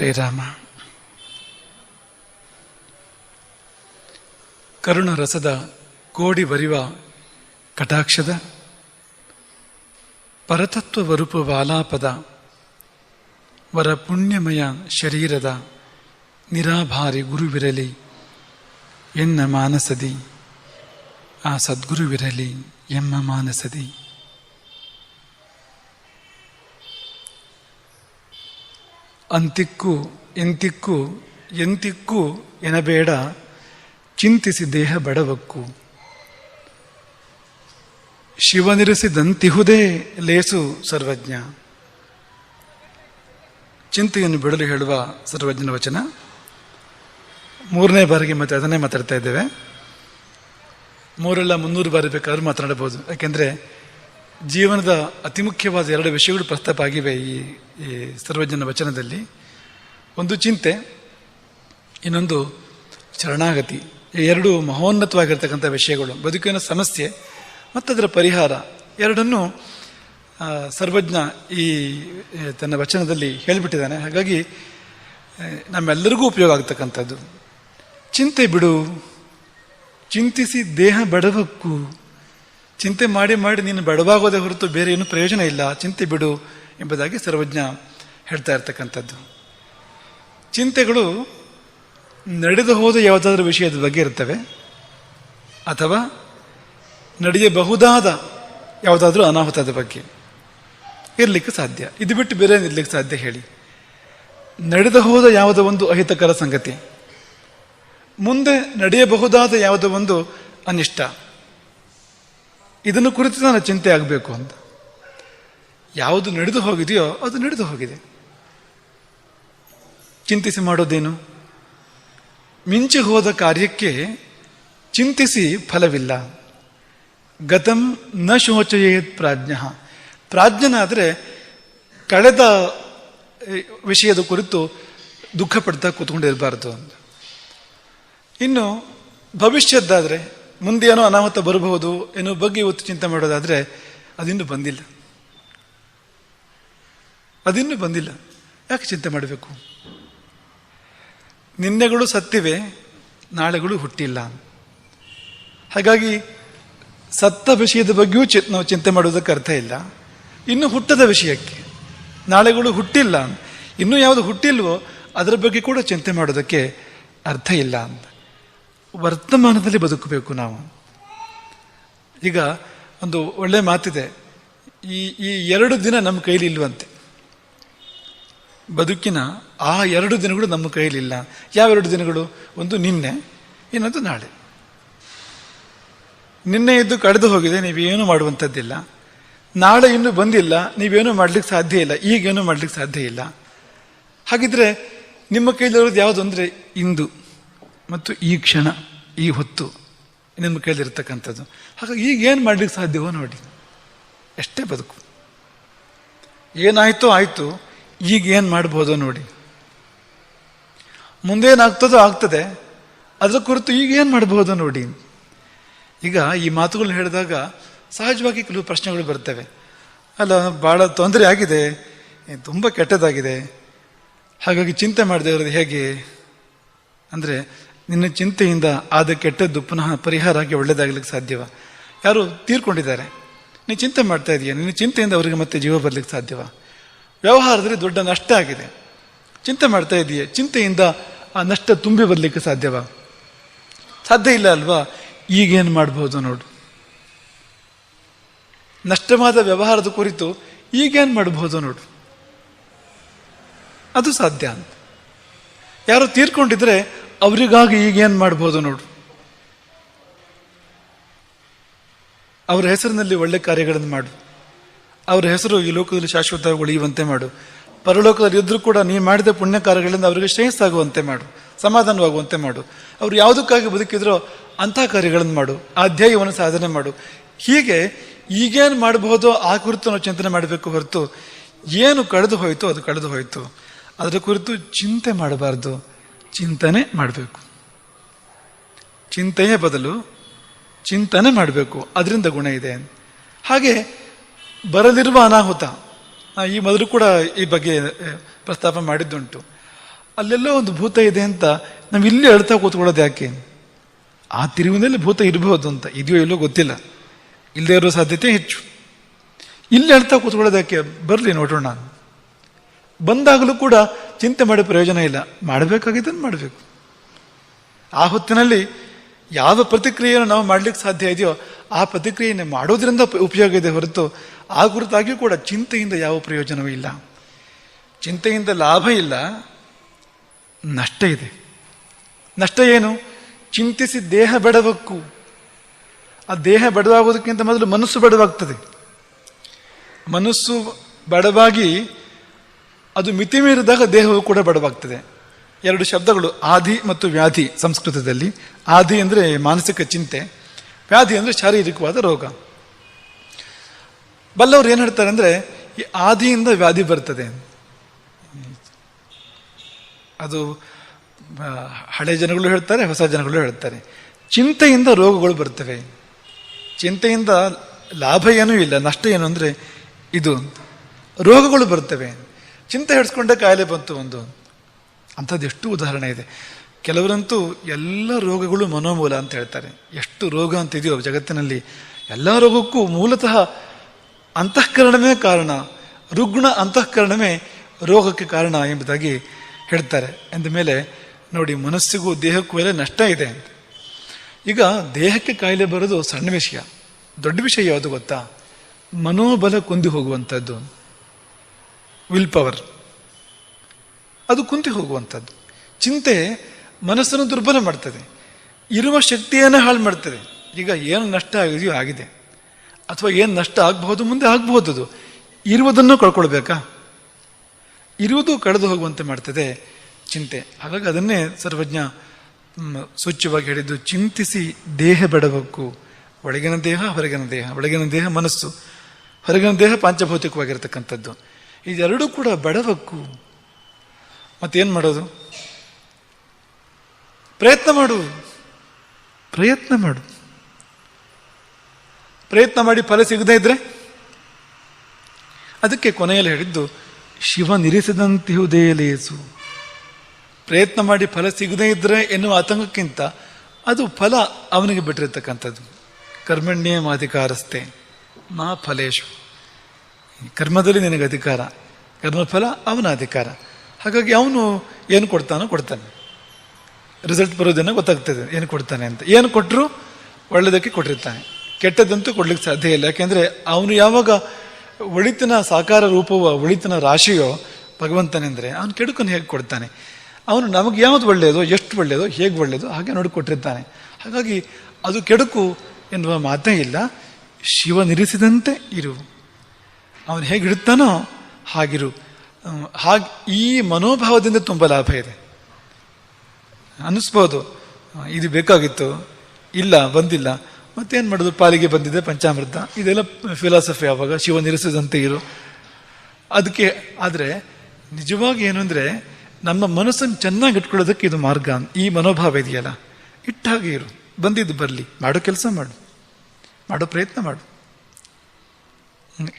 ಹರೇ ರಾಮ ಕರುಣ ರಸದ ಕೋಡಿ ಬರಿವ ಕಟಾಕ್ಷದ, ಪರತತ್ವ ವರುಪ ವಾಲಾಪದ ವರ ಪುಣ್ಯಮಯ ಶರೀರದ ನಿರಾಭಾರಿ ಗುರುವಿರಲಿ, ಎನ್ನ ಮಾನಸದಿ, ಆ ಸದ್ಗುರುವಿರಲಿ, ಎಮ್ಮ ಮಾನಸದಿ. ಅಂತಿಕ್ಕೂ, ಎಂತಿಕ್ಕು ಎಂತಿಕ್ಕು ಎನಬೇಡ, ಚಿಂತಿಸಿ ದೇಹ ಬಡವಕ್ಕು. ಶಿವನಿರಿಸಿದಂತಿಹುದೇ ಲೇಸು ಸರ್ವಜ್ಞ. ಚಿಂತೆಯನ್ನು ಬಿಡಲು ಹೇಳುವ ಸರ್ವಜ್ಞನ ವಚನ. ಮೂರನೇ ಬಾರಿಗೆ ಮತ್ತೆ ಅದನ್ನೇ ಮಾತಾಡ್ತಾ ಇದ್ದೇವೆ. ಮೂರೆಲ್ಲ ಮುನ್ನೂರು ಬಾರಿ ಬೇಕಾದ್ರೂ ಮಾತನಾಡಬಹುದು. ಯಾಕೆಂದರೆ ಜೀವನದ ಅತಿ ಮುಖ್ಯವಾದ ಎರಡು ವಿಷಯಗಳು ಪ್ರಸ್ತಾಪ ಆಗಿವೆ ಈ ಈ ಸರ್ವಜ್ಞನ ವಚನದಲ್ಲಿ. ಒಂದು ಚಿಂತೆ, ಇನ್ನೊಂದು ಶರಣಾಗತಿ. ಎರಡು ಮಹೋನ್ನತವಾಗಿರ್ತಕ್ಕಂಥ ವಿಷಯಗಳು. ಬದುಕಿನ ಸಮಸ್ಯೆ ಮತ್ತು ಅದರ ಪರಿಹಾರ. ಎರಡನ್ನೂ ಸರ್ವಜ್ಞ ಈ ತನ್ನ ವಚನದಲ್ಲಿ ಹೇಳಿಬಿಟ್ಟಿದ್ದಾನೆ. ಹಾಗಾಗಿ ನಮ್ಮೆಲ್ಲರಿಗೂ ಉಪಯೋಗ ಆಗ್ತಕ್ಕಂಥದ್ದು. ಚಿಂತೆ ಬಿಡು. ಚಿಂತಿಸಿ ದೇಹ ಬಡವಕ್ಕೂ ಚಿಂತೆ ಮಾಡಿ ಮಾಡಿ ನೀನು ಬಡವಾಗೋದೇ ಹೊರತು ಬೇರೆ ಏನು ಪ್ರಯೋಜನ ಇಲ್ಲ. ಚಿಂತೆ ಬಿಡು ಎಂಬುದಾಗಿ ಸರ್ವಜ್ಞ ಹೇಳ್ತಾ ಇರ್ತಕ್ಕಂಥದ್ದು. ಚಿಂತೆಗಳು ನಡೆದು ಹೋದ ಯಾವುದಾದ್ರೂ ವಿಷಯದ ಬಗ್ಗೆ ಇರ್ತವೆ ಅಥವಾ ನಡೆಯಬಹುದಾದ ಯಾವುದಾದ್ರೂ ಅನಾಹುತದ ಬಗ್ಗೆ ಇರಲಿಕ್ಕೆ ಸಾಧ್ಯ. ಇದು ಬಿಟ್ಟು ಬೇರೆ ಇರಲಿಕ್ಕೆ ಸಾಧ್ಯ ಹೇಳಿ. ನಡೆದು ಹೋದ ಯಾವುದೋ ಒಂದು ಅಹಿತಕರ ಸಂಗತಿ. ಮುಂದೆ ನಡೆಯಬಹುದಾದ ಯಾವುದೋ ಒಂದು ಅನಿಷ್ಟ. ಇದನ್ನು ಕುರಿತು ನಾನು ಚಿಂತೆ ಆಗಬೇಕು ಅಂತ. ಯಾವುದು ನಡೆದು ಹೋಗಿದೆಯೋ ಅದು ನಡೆದು ಹೋಗಿದೆ. ಚಿಂತಿಸಿ ಮಾಡೋದೇನು? ಮಿಂಚಿ ಹೋದ ಕಾರ್ಯಕ್ಕೆ ಚಿಂತಿಸಿ ಫಲವಿಲ್ಲ. ಗತಂ ನ ಶೋಚಯೇತ್ ಪ್ರಾಜ್ಞ. ಪ್ರಾಜ್ಞನಾದರೆ ಕಳೆದ ವಿಷಯದ ಕುರಿತು ದುಃಖ ಪಡ್ತಾ ಕೂತ್ಕೊಂಡಿರಬಾರ್ದು ಅಂತ. ಇನ್ನು ಭವಿಷ್ಯದ್ದಾದರೆ ಮುಂದೆ ಏನೋ ಅನಾಹುತ ಬರಬಹುದು ಎನ್ನುವ ಬಗ್ಗೆ ಇವತ್ತು ಚಿಂತೆ ಮಾಡೋದಾದರೆ ಅದಿನ್ನೂ ಬಂದಿಲ್ಲ. ಅದಿನ್ನೂ ಬಂದಿಲ್ಲ. ಯಾಕೆ ಚಿಂತೆ ಮಾಡಬೇಕು? ನಿನ್ನೆಗಳು ಸತ್ತಿವೆ, ನಾಳೆಗಳು ಹುಟ್ಟಿಲ್ಲ. ಹಾಗಾಗಿ ಸತ್ತ ವಿಷಯದ ಬಗ್ಗೆಯೂ ಚಿ, ನಾವು ಚಿಂತೆ ಮಾಡೋದಕ್ಕೆ ಅರ್ಥ ಇಲ್ಲ. ಇನ್ನು ಹುಟ್ಟದ ವಿಷಯಕ್ಕೆ. ನಾಳೆಗಳು ಹುಟ್ಟಿಲ್ಲ. ಇನ್ನೂ ಯಾವುದು ಹುಟ್ಟಿಲ್ವೋ ಅದರ ಬಗ್ಗೆ ಕೂಡ ಚಿಂತೆ ಮಾಡೋದಕ್ಕೆ ಅರ್ಥ ಇಲ್ಲ ಅಂತ. ವರ್ತಮಾನದಲ್ಲಿ ಬದುಕಬೇಕು ನಾವು. ಈಗ ಒಂದು ಒಳ್ಳೆ ಮಾತಿದೆ. ಈ ಈ ಎರಡು ದಿನ ನಮ್ಮ ಕೈಲಿ ಇಲ್ವಂತೆ. ಬದುಕಿನ ಆ ಎರಡು ದಿನಗಳು ನಮ್ಮ ಕೈಲಿಲ್ಲ ಯಾವೆರಡು ದಿನಗಳು? ಒಂದು ನಿನ್ನೆ, ಇನ್ನೊಂದು ನಾಳೆ. ನಿನ್ನೆ ಇದ್ದು ಕಳೆದು ಹೋಗಿದೆ, ನೀವೇನು ಮಾಡುವಂಥದ್ದಿಲ್ಲ. ನಾಳೆ ಇನ್ನೂ ಬಂದಿಲ್ಲ, ನೀವೇನು ಮಾಡ್ಲಿಕ್ಕೆ ಸಾಧ್ಯ ಇಲ್ಲ. ಈಗೇನು ಮಾಡ್ಲಿಕ್ಕೆ ಸಾಧ್ಯ ಇಲ್ಲ. ಹಾಗಿದ್ರೆ ನಿಮ್ಮ ಕೈಲಿರೋದು ಯಾವುದು ಅಂದರೆ ಇಂದು. ಮತ್ತು ಈ ಕ್ಷಣ, ಈ ಹೊತ್ತು ನಿಮ್ಮ ಕೈಲಿರ್ತಕ್ಕಂಥದ್ದು ಹಾಗಾಗಿ ಈಗ ಏನು ಮಾಡಲಿಕ್ಕೆ ಸಾಧ್ಯವೋ ನೋಡಿ. ಎಷ್ಟೇ ಬದುಕು. ಏನಾಯಿತೋ ಆಯಿತು, ಈಗ ಏನು ಮಾಡ್ಬೋದೋ ನೋಡಿ. ಮುಂದೇನಾಗ್ತದೋ ಆಗ್ತದೆ, ಅದರ ಕುರಿತು ಈಗ ಏನು ಮಾಡ್ಬೋದೋ ನೋಡಿ. ಈಗ ಈ ಮಾತುಗಳನ್ನ ಹೇಳಿದಾಗ ಸಹಜವಾಗಿ ಕೆಲವು ಪ್ರಶ್ನೆಗಳು ಬರ್ತವೆ. ಅಲ್ಲ ಭಾಳ ತೊಂದರೆ ಆಗಿದೆ ತುಂಬ ಕೆಟ್ಟದಾಗಿದೆ. ಹಾಗಾಗಿ ಚಿಂತೆ ಮಾಡಿದೆ ಇರೋದು ಹೇಗೆ? ಅಂದರೆ ನಿನ್ನ ಚಿಂತೆಯಿಂದ ಆದ ಕೆಟ್ಟದ್ದು ಪುನಃ ಪರಿಹಾರ ಆಗಿ ಒಳ್ಳೇದಾಗಲಿಕ್ಕೆ ಸಾಧ್ಯವ. ಯಾರು ತೀರ್ಕೊಂಡಿದ್ದಾರೆ? ನೀನು ಚಿಂತೆ ಮಾಡ್ತಾ ಇದೆಯಾ. ನಿನ್ನ ಚಿಂತೆಯಿಂದ ಅವರಿಗೆ ಮತ್ತೆ ಜೀವ ಬರಲಿಕ್ಕೆ ಸಾಧ್ಯವ. ವ್ಯವಹಾರದಲ್ಲಿ ದೊಡ್ಡ ನಷ್ಟ ಆಗಿದೆ. ಚಿಂತೆ ಮಾಡ್ತಾ ಇದೆಯಾ. ಚಿಂತೆಯಿಂದ ಆ ನಷ್ಟ ತುಂಬಿ ಬರಲಿಕ್ಕೆ ಸಾಧ್ಯವಾ. ಸಾಧ್ಯ ಇಲ್ಲ ಅಲ್ವಾ? ಈಗೇನು ಮಾಡ್ಬೋದು ನೋಡು. ನಷ್ಟವಾದ ವ್ಯವಹಾರದ ಕುರಿತು ಈಗೇನು ಮಾಡಬಹುದು ನೋಡು. ಅದು ಸಾಧ್ಯ ಅಂತ. ಯಾರು ತೀರ್ಕೊಂಡಿದ್ರೆ ಅವರಿಗಾಗಿ ಈಗೇನು ಮಾಡ್ಬೋದು ನೋಡು. ಅವರ ಹೆಸರಿನಲ್ಲಿ ಒಳ್ಳೆ ಕಾರ್ಯಗಳನ್ನು ಮಾಡು. ಅವರ ಹೆಸರು ಈ ಲೋಕದಲ್ಲಿ ಶಾಶ್ವತವಾಗಿ ಉಳಿಯುವಂತೆ ಮಾಡು. ಪರಲೋಕದಲ್ಲಿ ಇದ್ದರೂ ಕೂಡ ನೀನು ಮಾಡಿದ ಪುಣ್ಯ ಕಾರ್ಯಗಳಿಂದ ಅವರಿಗೆ ಶ್ರೇಯಸ್ಸಾಗುವಂತೆ ಮಾಡು. ಸಮಾಧಾನವಾಗುವಂತೆ ಮಾಡು. ಅವರು ಯಾವುದಕ್ಕಾಗಿ ಬದುಕಿದ್ರೋ ಅಂಥ ಕಾರ್ಯಗಳನ್ನು ಮಾಡು. ಆ ಧ್ಯೇಯವನ್ನು ಸಾಧನೆ ಮಾಡು. ಹೀಗೆ ಈಗೇನು ಮಾಡಬಹುದೋ ಆ ಕುರಿತು ನಾವು ಚಿಂತನೆ ಮಾಡಬೇಕು ಹೊರತು ಏನು ಕಳೆದು ಹೋಯಿತು ಅದು ಕಳೆದು ಹೋಯಿತು. ಅದರ ಕುರಿತು ಚಿಂತೆ ಮಾಡಬಾರ್ದು. ಚಿಂತನೆ ಮಾಡಬೇಕು. ಚಿಂತೆಯ ಬದಲು ಚಿಂತನೆ ಮಾಡಬೇಕು. ಅದರಿಂದ ಗುಣ ಇದೆ. ಹಾಗೆ ಬರಲಿರುವ ಅನಾಹುತ ಈ ಮೊದಲು ಕೂಡ ಈ ಬಗ್ಗೆ ಪ್ರಸ್ತಾಪ ಮಾಡಿದ್ದುಂಟು. ಅಲ್ಲೆಲ್ಲೋ ಒಂದು ಭೂತ ಇದೆ ಅಂತ ನಾವು ಇಲ್ಲಿ ಅಳ್ತಾ ಕೂತ್ಕೊಳ್ಳೋದು ಯಾಕೆ? ಆ ತಿರುವಿನಲ್ಲಿ ಭೂತ ಇರಬಹುದು ಅಂತ. ಇದೆಯೋ ಇಲ್ಲೋ ಗೊತ್ತಿಲ್ಲ. ಇಲ್ಲದೆ ಇರೋ ಸಾಧ್ಯತೆ ಹೆಚ್ಚು. ಇಲ್ಲಿ ಅಳ್ತಾ ಕೂತ್ಕೊಳ್ಳೋದು ಯಾಕೆ? ಬರಲಿ ನೋಡೋಣ. ಬಂದಾಗಲೂ ಕೂಡ ಚಿಂತೆ ಮಾಡಿ ಪ್ರಯೋಜನ ಇಲ್ಲ. ಮಾಡಬೇಕಾಗಿದ್ದನ್ನು ಮಾಡಬೇಕು. ಆ ಹೊತ್ತಿನಲ್ಲಿ ಯಾವ ಪ್ರತಿಕ್ರಿಯೆಯನ್ನು ನಾವು ಮಾಡ್ಲಿಕ್ಕೆ ಸಾಧ್ಯ ಇದೆಯೋ ಆ ಪ್ರತಿಕ್ರಿಯೆಯನ್ನು ಮಾಡೋದ್ರಿಂದ ಉಪ- ಉಪಯೋಗ ಇದೆ ಹೊರತು ಆ ಕುರಿತಾಗಿಯೂ ಕೂಡ ಚಿಂತೆಯಿಂದ ಯಾವ ಪ್ರಯೋಜನವೂ ಇಲ್ಲ. ಚಿಂತೆಯಿಂದ ಲಾಭ ಇಲ್ಲ, ನಷ್ಟ ಇದೆ. ನಷ್ಟ ಏನು? ಚಿಂತಿಸಿ ದೇಹ ಬೆಡಬೇಕು ಆ ದೇಹ ಬಡವಾಗೋದಕ್ಕಿಂತ ಮೊದಲು ಮನಸ್ಸು ಬಡವಾಗ್ತದೆ. ಮನಸ್ಸು ಬಡವಾಗಿ ಅದು ಮಿತಿ ಮೀರಿದಾಗ ದೇಹವು ಕೂಡ ಬಡವಾಗ್ತದೆ. ಎರಡು ಶಬ್ದಗಳು ಆದಿ ಮತ್ತು ವ್ಯಾಧಿ ಸಂಸ್ಕೃತದಲ್ಲಿ. ಆದಿ ಅಂದರೆ ಮಾನಸಿಕ ಚಿಂತೆ, ವ್ಯಾಧಿ ಅಂದರೆ ಶಾರೀರಿಕವಾದ ರೋಗ. ಬಲ್ಲವರು ಏನು ಹೇಳ್ತಾರೆ ಅಂದರೆ ಈ ಆದಿಯಿಂದ ವ್ಯಾಧಿ ಬರ್ತದೆ. ಅದು ಹಳೆ ಜನಗಳು ಹೇಳ್ತಾರೆ, ಹೊಸ ಜನಗಳು ಹೇಳ್ತಾರೆ. ಚಿಂತೆಯಿಂದ ರೋಗಗಳು ಬರ್ತವೆ. ಚಿಂತೆಯಿಂದ ಲಾಭ ಏನೂ ಇಲ್ಲ, ನಷ್ಟ ಏನು ಅಂದರೆ ಇದು. ರೋಗಗಳು ಬರ್ತವೆ. ಚಿಂತೆ ಹಿಡಿಸ್ಕೊಂಡೆ ಕಾಯಿಲೆ ಬಂತು ಒಂದು. ಅಂಥದ್ದು ಎಷ್ಟು ಉದಾಹರಣೆ ಇದೆ. ಕೆಲವರಂತೂ ಎಲ್ಲ ರೋಗಗಳು ಮನೋಮೂಲ ಅಂತ ಹೇಳ್ತಾರೆ. ಎಷ್ಟು ರೋಗ ಅಂತಿದೆಯೋ ಜಗತ್ತಿನಲ್ಲಿ ಎಲ್ಲ ರೋಗಕ್ಕೂ ಮೂಲತಃ ಅಂತಃಕರಣವೇ ಕಾರಣ, ರುಗ್ಣ ಅಂತಃಕರಣವೇ ರೋಗಕ್ಕೆ ಕಾರಣ ಎಂಬುದಾಗಿ ಹೇಳ್ತಾರೆ. ಎಂದ ಮೇಲೆ ನೋಡಿ, ಮನಸ್ಸಿಗೂ ದೇಹಕ್ಕೂ ಎಲ್ಲ ನಷ್ಟ ಇದೆ ಅಂತ. ಈಗ ದೇಹಕ್ಕೆ ಕಾಯಿಲೆ ಬರೋದು ಸಣ್ಣ ವಿಷಯ. ದೊಡ್ಡ ವಿಷಯ ಯಾವುದು ಗೊತ್ತಾ? ಮನೋಬಲ ಕುಂದಿ ಹೋಗುವಂಥದ್ದು ವಿಲ್ ಪವರ್ ಅದು ಕುಂತಿ ಹೋಗುವಂಥದ್ದು. ಚಿಂತೆ ಮನಸ್ಸನ್ನು ದುರ್ಬಲ ಮಾಡ್ತದೆ. ಇರುವ ಶಕ್ತಿಯನ್ನು ಹಾಳು ಮಾಡ್ತದೆ. ಈಗ ಏನು ನಷ್ಟ ಆಗಿದೆಯೋ ಆಗಿದೆ. ಅಥವಾ ಏನು ನಷ್ಟ ಆಗಬಹುದು, ಮುಂದೆ ಆಗಬಹುದು ಅದು. ಇರುವುದನ್ನು ಕಳ್ಕೊಳ್ಬೇಕಾ? ಇರುವುದು ಕಳೆದು ಹೋಗುವಂತೆ ಮಾಡ್ತದೆ ಚಿಂತೆ. ಹಾಗಾಗಿ ಅದನ್ನೇ ಸರ್ವಜ್ಞ ಸೂಚ್ಯವಾಗಿ ಹೇಳಿದ್ದು, ಚಿಂತಿಸಿ ದೇಹ ಬೆಡಬೇಕು. ಒಳಗಿನ ದೇಹ, ಹೊರಗಿನ ದೇಹ. ಒಳಗಿನ ದೇಹ ಮನಸ್ಸು. ಹೊರಗಿನ ದೇಹ ಪಾಂಚಭೌತಿಕವಾಗಿರ್ತಕ್ಕಂಥದ್ದು. ಇದೆರಡೂ ಕೂಡ ಬಡಬೇಕು ಮತ್ತೇನು ಮಾಡೋದು? ಪ್ರಯತ್ನ ಮಾಡು. ಪ್ರಯತ್ನ ಮಾಡು. ಪ್ರಯತ್ನ ಮಾಡಿ ಫಲ ಸಿಗದೇ ಇದ್ರೆ? ಅದಕ್ಕೆ ಕೊನೆಯಲ್ಲಿ ಹೇಳಿದ್ದು, ಶಿವ ನಿರಿಸಿದಂತಿಹುದೇ ಲೇಸು. ಪ್ರಯತ್ನ ಮಾಡಿ ಫಲ ಸಿಗದೇ ಇದ್ರೆ ಎನ್ನುವ ಆತಂಕಕ್ಕಿಂತ ಅದು ಫಲ ಅವನಿಗೆ ಬಿಟ್ಟಿರ್ತಕ್ಕಂಥದ್ದು. ಕರ್ಮಣ್ಯೇಮಾಧಿಕಾರಸ್ಥೆ ಮಾ ಫಲೇಶು. ಕರ್ಮದಲ್ಲಿ ನಿನಗೆ ಅಧಿಕಾರ. ಕರ್ಮಫಲ ಅವನ ಅಧಿಕಾರ. ಹಾಗಾಗಿ ಅವನು ಏನು ಕೊಡ್ತಾನೋ ಕೊಡ್ತಾನೆ. ರಿಸಲ್ಟ್ ಬರೋದನ್ನು ಗೊತ್ತಾಗ್ತದೆ. ಏನು ಕೊಡ್ತಾನೆ ಅಂತ. ಏನು ಕೊಟ್ಟರು ಒಳ್ಳೆಯದಕ್ಕೆ ಕೊಟ್ಟಿರ್ತಾನೆ. ಕೆಟ್ಟದಂತೂ ಕೊಡ್ಲಿಕ್ಕೆ ಸಾಧ್ಯ ಇಲ್ಲ. ಯಾಕೆಂದರೆ ಅವನು ಯಾವಾಗ ಒಳಿತನ ಸಾಕಾರ ರೂಪವೋ, ಒಳಿತನ ರಾಶಿಯೋ, ಭಗವಂತನೆಂದರೆ ಅವನು ಕೆಡುಕನ್ನು ಹೇಗೆ ಕೊಡ್ತಾನೆ? ಅವನು ನಮಗೆ ಯಾವುದು ಒಳ್ಳೆಯದೋ, ಎಷ್ಟು ಒಳ್ಳೆಯದೋ, ಹೇಗೆ ಒಳ್ಳೆಯದೋ ಹಾಗೆ ನೋಡಿ ಕೊಟ್ಟಿರ್ತಾನೆ. ಹಾಗಾಗಿ ಅದು ಕೆಡುಕು ಎನ್ನುವ ಮಾತೇ ಇಲ್ಲ. ಶಿವ ನಿರಿಸಿದಂತೆ ಇರು. ಅವನು ಹೇಗೆ ಇಡುತ್ತಾನೋ ಹಾಗಿರು. ಹಾಗೆ ಈ ಮನೋಭಾವದಿಂದ ತುಂಬ ಲಾಭ ಇದೆ. ಅನ್ನಿಸ್ಬೋದು. ಇದು ಬೇಕಾಗಿತ್ತು. ಇಲ್ಲ, ಬಂದಿಲ್ಲ. ಮತ್ತೇನು ಮಾಡೋದು? ಪಾಲಿಗೆ ಬಂದಿದೆ, ಪಂಚಾಮೃತ. ಇದೆಲ್ಲ ಫಿಲಾಸಫಿ ಆವಾಗ ಶಿವ ನಿರಿಸಿದಂತೆ ಇರು. ಅದಕ್ಕೆ ಆದರೆ, ನಿಜವಾಗಿ ಏನು ಅಂದರೆ, ನಮ್ಮ ಮನಸ್ಸನ್ನು ಚೆನ್ನಾಗಿ ಇಟ್ಕೊಳ್ಳೋದಕ್ಕೆ ಇದು ಮಾರ್ಗ ಈ ಮನೋಭಾವ ಇದೆಯಲ್ಲ? ಇಟ್ಟಾಗೆ ಇರು. ಬಂದಿದ್ದು ಬರಲಿ. ಮಾಡೋ ಕೆಲಸ ಮಾಡು. ಮಾಡೋ ಪ್ರಯತ್ನ ಮಾಡು.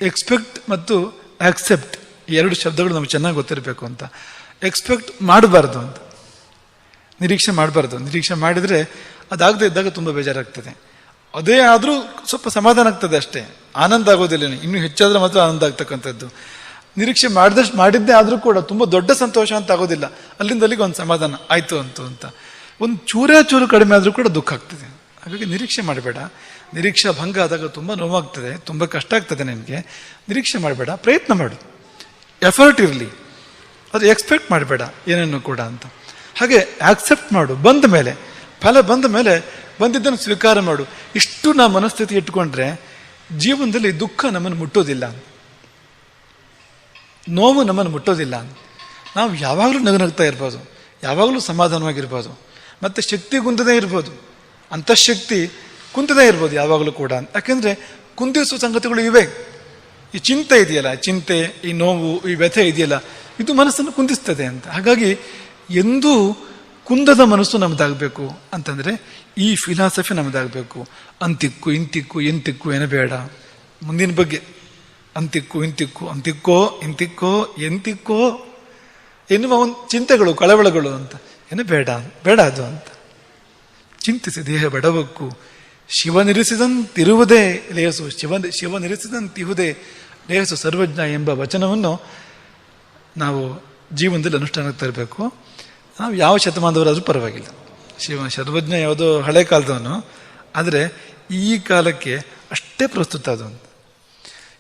ಎಕ್ಸ್ಪೆಕ್ಟ್ ಮತ್ತು ಆಕ್ಸೆಪ್ಟ್ ಎರಡು ಶಬ್ದಗಳು ನಮಗೆ ಚೆನ್ನಾಗಿ ಗೊತ್ತಿರಬೇಕು ಅಂತ. ಎಕ್ಸ್ಪೆಕ್ಟ್ ಮಾಡಬಾರ್ದು ಅಂತ. ನಿರೀಕ್ಷೆ ಮಾಡಬಾರ್ದು. ನಿರೀಕ್ಷೆ ಮಾಡಿದರೆ ಅದಾಗದೇ ಇದ್ದಾಗ ತುಂಬ ಬೇಜಾರಾಗ್ತದೆ. ಅದೇ ಆದರೂ ಸ್ವಲ್ಪ ಸಮಾಧಾನ ಆಗ್ತದೆ ಅಷ್ಟೇ. ಆನಂದ ಆಗೋದಿಲ್ಲ ಇನ್ನೂ ಹೆಚ್ಚಾದ್ರೆ ಮಾತ್ರ ಆನಂದ ಆಗ್ತಕ್ಕಂಥದ್ದು. ನಿರೀಕ್ಷೆ ಮಾಡಿದಷ್ಟು ಮಾಡಿದ್ದೇ ಆದರೂ ಕೂಡ ತುಂಬ ದೊಡ್ಡ ಸಂತೋಷ ಅಂತ ಆಗೋದಿಲ್ಲ. ಅಲ್ಲಿಂದ ಅಲ್ಲಿಗೆ ಒಂದು ಸಮಾಧಾನ ಆಯಿತು ಅಂತು ಅಂತ. ಒಂದು ಚೂರೇ ಚೂರು ಕಡಿಮೆ ಆದರೂ ಕೂಡ ದುಃಖ ಆಗ್ತದೆ. ಹಾಗಾಗಿ ನಿರೀಕ್ಷೆ ಮಾಡಬೇಡ. ನಿರೀಕ್ಷಾ ಭಂಗ ಆದಾಗ ತುಂಬ ನೋವಾಗ್ತದೆ, ತುಂಬ ಕಷ್ಟ ಆಗ್ತದೆ ನಿಮಗೆ. ನಿರೀಕ್ಷೆ ಮಾಡಬೇಡ, ಪ್ರಯತ್ನ ಮಾಡು. ಎಫರ್ಟ್ ಇರಲಿ. ಅದು ಎಕ್ಸ್ಪೆಕ್ಟ್ ಮಾಡಬೇಡ ಏನೇನು ಕೂಡ ಅಂತ. ಹಾಗೆ ಆಕ್ಸೆಪ್ಟ್ ಮಾಡು, ಬಂದ ಮೇಲೆ. ಫಲ ಬಂದ ಮೇಲೆ ಬಂದಿದ್ದನ್ನು ಸ್ವೀಕಾರ ಮಾಡು. ಇಷ್ಟು ನಾ ಮನಸ್ಥಿತಿ ಇಟ್ಕೊಂಡ್ರೆ ಜೀವನದಲ್ಲಿ ದುಃಖ ನಮ್ಮನ್ನು ಮುಟ್ಟೋದಿಲ್ಲ. ನೋವು ನಮ್ಮನ್ನು ಮುಟ್ಟೋದಿಲ್ಲ. ನಾವು ಯಾವಾಗಲೂ ನಗನಗ್ತಾ ಇರ್ಬೋದು, ಯಾವಾಗಲೂ ಸಮಾಧಾನವಾಗಿರ್ಬೋದು, ಮತ್ತು ಶಕ್ತಿ ಗುಂದದೇ ಇರ್ಬೋದು. ಅಂತಃಶಕ್ತಿ ಕುಂತದೇ ಇರ್ಬೋದು ಯಾವಾಗಲೂ ಕೂಡ. ಯಾಕೆಂದರೆ ಕುಂತಿಸುವ ಸಂಗತಿಗಳು ಇವೆ. ಈ ಚಿಂತೆ ಇದೆಯಲ್ಲ ಚಿಂತೆ, ಈ ನೋವು, ಈ ವ್ಯಥೆ ಇದೆಯಲ್ಲ, ಇದು ಮನಸ್ಸನ್ನು ಕುಂದಿಸ್ತದೆ ಅಂತ. ಹಾಗಾಗಿ ಎಂದೂ ಕುಂದದ ಮನಸ್ಸು ನಮ್ಮದಾಗಬೇಕು ಅಂತಂದರೆ ಈ ಫಿಲಾಸಫಿ ನಮ್ಮದಾಗಬೇಕು ಅಂತಿಕ್ಕು, ಇಂತಿಕ್ಕು, ಎಂತಿಕ್ಕು ಬೇಡ ಮುಂದಿನ ಬಗ್ಗೆ. ಅಂತಿಕ್ಕು, ಇಂತಿಕ್ಕು, ಅಂತಿಕ್ಕೋ, ಇಂತಿಕ್ಕೋ, ಎಂತಿಕ್ಕೋ ಎನ್ನುವ ಒಂದು ಚಿಂತೆಗಳು, ಕಳವಳಗಳು ಅಂತ. ಏನು ಬೇಡ ಬೇಡ ಅದು ಅಂತ. ಚಿಂತಿಸಿ ದೇಹ ಬಡವಕ್ಕೂ ಶಿವನಿರಿಸಿದಂತಿರುವುದೇ ಲೇಸು ಶಿವ ಶಿವನಿರಿಸಿದಂತಿರುವುದೇ ಲೇಸು ಸರ್ವಜ್ಞ ಎಂಬ ವಚನವನ್ನು ನಾವು ಜೀವನದಲ್ಲಿ ಅನುಷ್ಠಾನಕ್ಕೆ ತರಬೇಕು. ನಾವು ಯಾವ ಶತಮಾನದವರಾದರೂ ಪರವಾಗಿಲ್ಲ. ಶಿವ ಸರ್ವಜ್ಞ ಯಾವುದೋ ಹಳೆ ಕಾಲದವನು, ಆದರೆ ಈ ಕಾಲಕ್ಕೆ ಅಷ್ಟೇ ಪ್ರಸ್ತುತ ಅದು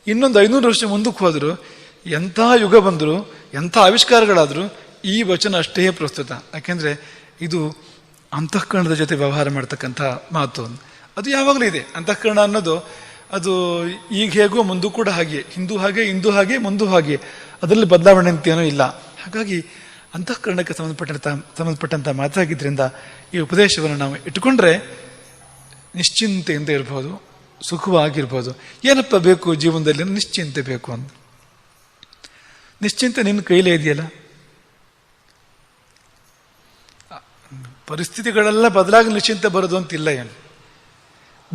ಇನ್ನೊಂದು ಐನೂರು ವರ್ಷ ಮುಂದಕ್ಕೆ ಹೋದರೂ ಎಂಥ ಯುಗ ಬಂದರೂ, ಎಂಥ ಆವಿಷ್ಕಾರಗಳಾದರೂ ಈ ವಚನ ಅಷ್ಟೇ ಪ್ರಸ್ತುತ. ಯಾಕೆಂದರೆ ಇದು ಅಂತಃಕರಣದ ಜೊತೆ ವ್ಯವಹಾರ ಮಾಡ್ತಕ್ಕಂಥ ಮಾತು ಅದು ಯಾವಾಗಲೂ ಇದೆ. ಅಂತಃಕರಣ ಅನ್ನೋದು ಅದು ಈಗ ಹೇಗೋ ಮುಂದೂ ಕೂಡ ಹಾಗೆ. ಹಿಂದೂ ಹಾಗೆ ಹಿಂದೂ ಹಾಗೆ, ಮುಂದೂ ಹಾಗೆ. ಅದರಲ್ಲಿ ಬದಲಾವಣೆ ಅಂತೇನೂ ಇಲ್ಲ. ಹಾಗಾಗಿ ಅಂತಃಕರಣಕ್ಕೆ ಸಂಬಂಧಪಟ್ಟಂಥ ಸಂಬಂಧಪಟ್ಟಂಥ ಮಾತಾಗಿದ್ದರಿಂದ ಈ ಉಪದೇಶವನ್ನು ನಾವು ಇಟ್ಟುಕೊಂಡ್ರೆ ನಿಶ್ಚಿಂತೆಯಿಂದ ಇರ್ಬೋದು ಸುಖವಾಗಿರ್ಬೋದು. ಏನಪ್ಪ ಬೇಕು ಜೀವನದಲ್ಲಿ? ನಿಶ್ಚಿಂತೆ ಬೇಕು ಅಂತ. ನಿಶ್ಚಿಂತೆ ನಿನ್ನ ಕೈಲೇ ಇದೆಯಲ್ಲ? ಪರಿಸ್ಥಿತಿಗಳೆಲ್ಲ ಬದಲಾಗಿ ನಿಶ್ಚಿಂತೆ ಬರೋದು ಅಂತಿಲ್ಲ ಏನು?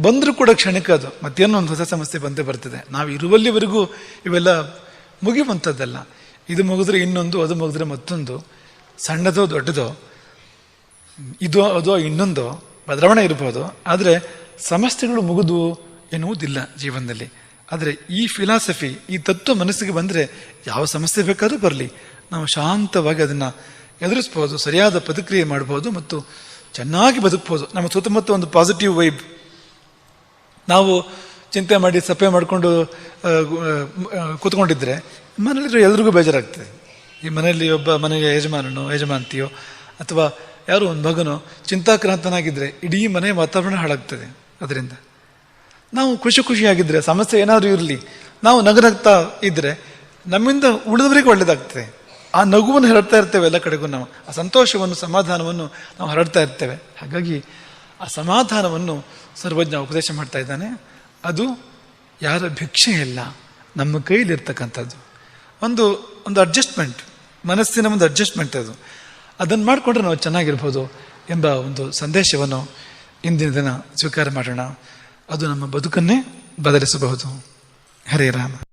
ಬಂದರೂ ಕೂಡ ಕ್ಷಣಕ್ಕೆ ಅದು. ಮತ್ತೇನೋ ಒಂದು ಹೊಸ ಸಮಸ್ಯೆ ಬಂದೇ ಬರ್ತದೆ. ನಾವು ಇರುವಲ್ಲಿವರೆಗೂ ಇವೆಲ್ಲ ಮುಗಿಯುವಂಥದ್ದಲ್ಲ. ಇದು ಮುಗಿದ್ರೆ ಇನ್ನೊಂದು, ಅದು ಮುಗಿದ್ರೆ ಮತ್ತೊಂದು. ಸಣ್ಣದೋ ದೊಡ್ಡದೋ, ಇದು, ಅದೋ, ಇನ್ನೊಂದು ಬದಲಾವಣೆ ಇರ್ಬೋದು. ಆದರೆ ಸಮಸ್ಯೆಗಳು ಮುಗಿದು ಎನ್ನುವುದಿಲ್ಲ ಜೀವನದಲ್ಲಿ. ಆದರೆ ಈ ಫಿಲಾಸಫಿ ಈ ತತ್ವ ಮನಸ್ಸಿಗೆ ಬಂದರೆ ಯಾವ ಸಮಸ್ಯೆ ಬೇಕಾದರೂ ಬರಲಿ. ನಾವು ಶಾಂತವಾಗಿ ಅದನ್ನು ಎದುರಿಸ್ಬೋದು, ಸರಿಯಾದ ಪ್ರತಿಕ್ರಿಯೆ ಮಾಡ್ಬೋದು ಮತ್ತು ಚೆನ್ನಾಗಿ ಬದುಕ್ಬೋದು. ನಮ್ಮ ಸುತ್ತಮುತ್ತ ಒಂದು ಪಾಸಿಟಿವ್ ವೈಬ್ ನಾವು ಚಿಂತೆ ಮಾಡಿ, ಸಪ್ಪೆ ಮಾಡಿಕೊಂಡು ಕೂತ್ಕೊಂಡಿದ್ರೆ ಮನೇಲಿರೋ ಎಲ್ರಿಗೂ ಬೇಜಾರಾಗ್ತದೆ. ಈ ಮನೆಯಲ್ಲಿ ಒಬ್ಬ ಮನೆಯ ಯಜಮಾನನೋ ಯಜಮಾಂತಿಯೋ ಅಥವಾ ಯಾರೋ ಒಂದು ಮಗನೋ ಚಿಂತಾಕ್ರಾಂತನಾಗಿದ್ದರೆ ಇಡೀ ಮನೆ ವಾತಾವರಣ ಹಾಳಾಗ್ತದೆ ಅದರಿಂದ. ನಾವು ಖುಷಿ ಖುಷಿಯಾಗಿದ್ದರೆ ಸಮಸ್ಯೆ ಏನಾದರೂ ಇರಲಿ, ನಾವು ನಗನಗ್ತಾ ಇದ್ದರೆ ನಮ್ಮಿಂದ ಉಳಿದವರಿಗೆ ಒಳ್ಳೆಯದಾಗ್ತದೆ ಆ ನಗುವನ್ನು ಹರಡ್ತಾ ಇರ್ತೇವೆ ಎಲ್ಲ ಕಡೆಗೂ ನಾವು. ಆ ಸಂತೋಷವನ್ನು, ಸಮಾಧಾನವನ್ನು ನಾವು ಹರಡ್ತಾ ಇರ್ತೇವೆ. ಹಾಗಾಗಿ ಆ ಸಮಾಧಾನವನ್ನು ಸರ್ವಜ್ಞ ಉಪದೇಶ ಮಾಡ್ತಾ ಇದ್ದಾನೆ. ಅದು ಯಾರ ಭಿಕ್ಷೆ ಇಲ್ಲ, ನಮ್ಮ ಕೈಲಿರ್ತಕ್ಕಂಥದ್ದು. ಒಂದು ಒಂದು ಅಡ್ಜಸ್ಟ್ಮೆಂಟ್ ಮನಸ್ಸಿನ ಒಂದು ಅಡ್ಜಸ್ಟ್ಮೆಂಟ್ ಅದು. ಅದನ್ನು ಮಾಡಿಕೊಂಡ್ರೆ ನಾವು ಚೆನ್ನಾಗಿರ್ಬೋದು ಎಂಬ ಒಂದು ಸಂದೇಶವನ್ನು ಇಂದಿನ ದಿನ ಸ್ವೀಕಾರ ಮಾಡೋಣ. ಅದು ನಮ್ಮ ಬದುಕನ್ನೇ ಬದಲಿಸಬಹುದು. ಹರೇ ರಾಮ.